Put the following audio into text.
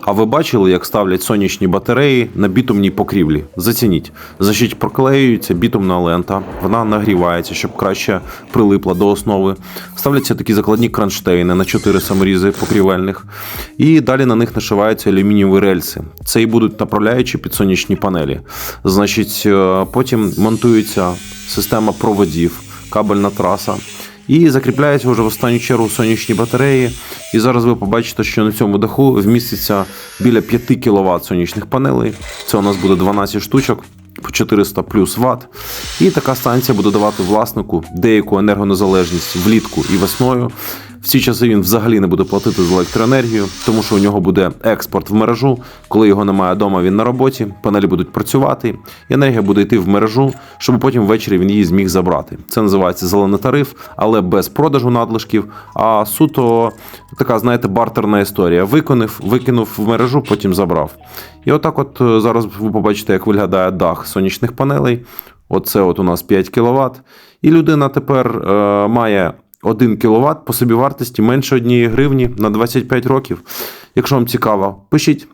А ви бачили, як ставлять сонячні батареї на бітумній покрівлі? Зацініть. Значить, проклеюється бітумна лента, вона нагрівається, щоб краще прилипла до основи. Ставляться такі закладні кронштейни на 4 саморізи покрівельних. І далі на них нашиваються алюмінієві рельси. Це і будуть направляючі під сонячні панелі. Значить, е, потім монтується система проводів, кабельна траса. І закріпляється вже в останню чергу сонячні батареї. І зараз ви побачите, що на цьому даху вміститься біля 5 кВт сонячних панелей. Це у нас буде 12 штучок по 400 плюс ватт, І така станція буде давати власнику деяку енергонезалежність влітку і весною. В ці часи він взагалі не буде платити за електроенергію, тому що у нього буде експорт в мережу. Коли його немає вдома, він на роботі, панелі будуть працювати, і енергія буде йти в мережу, щоб потім ввечері він її зміг забрати. Це називається зелений тариф, але без продажу надлишків, а суто така, знаєте, бартерна історія. Виконав, викинув в мережу, потім забрав. І отак, от е, зараз ви побачите, як виглядає дах сонячних панелей. Оце от у нас 5 кВт. І людина тепер е, має 1 кВт по собівартості менше 1 гривні на 25 років. Якщо вам цікаво, пишіть.